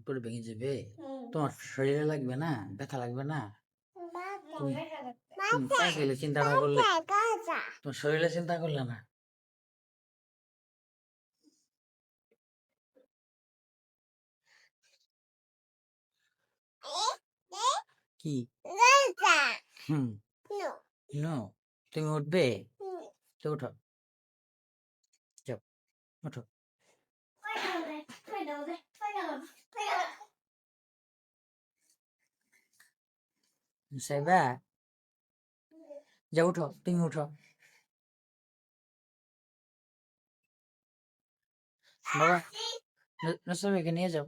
উপরে ভেঙে যাবে তোমার শরীরে লাগবে না ব্যথা লাগবে না তুমি চিন্তা না করলে তোমার শরীরে চিন্তা করলে না কি হুম তুমি উঠবে তো উঠো ওঠো সেবা যা উঠো তুমি উঠো বাবা নসবেকে নিয়ে যাও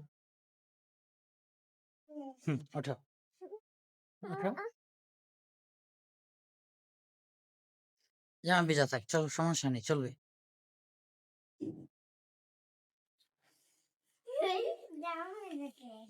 হুম ওঠো ওঠো জামা ভিজা থাক চলো সমস্যা নেই চলবে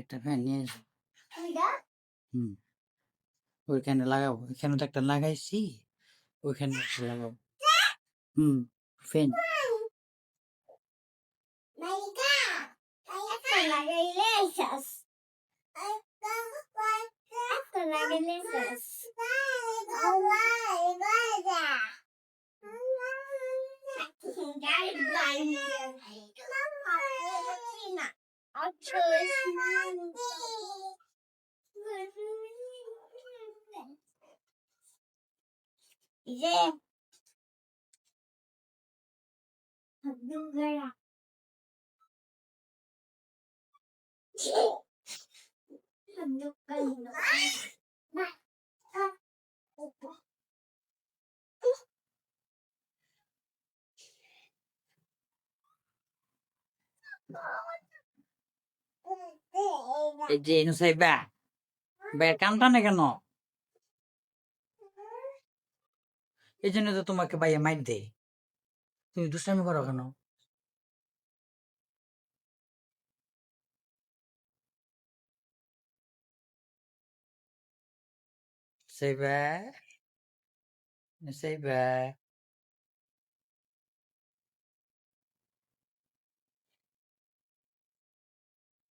একটা ফ্যান নিয়ে এসো হুম ওইখানে লাগাবো এখানে তো একটা লাগাইছি ওইখানে একটা লাগাবো হুম ফ্যান Daddy, 이제 받는 거야. 받는 거야. 나, 아, 오빠. 어. Oh, এই যে ইনসাইবা বের কানটানে কেন এই জন্য তো তোমাকে ভাইয়া মাইর দেয় তুমি দুষ্টামি করো কেন সেই bye. সেই bye.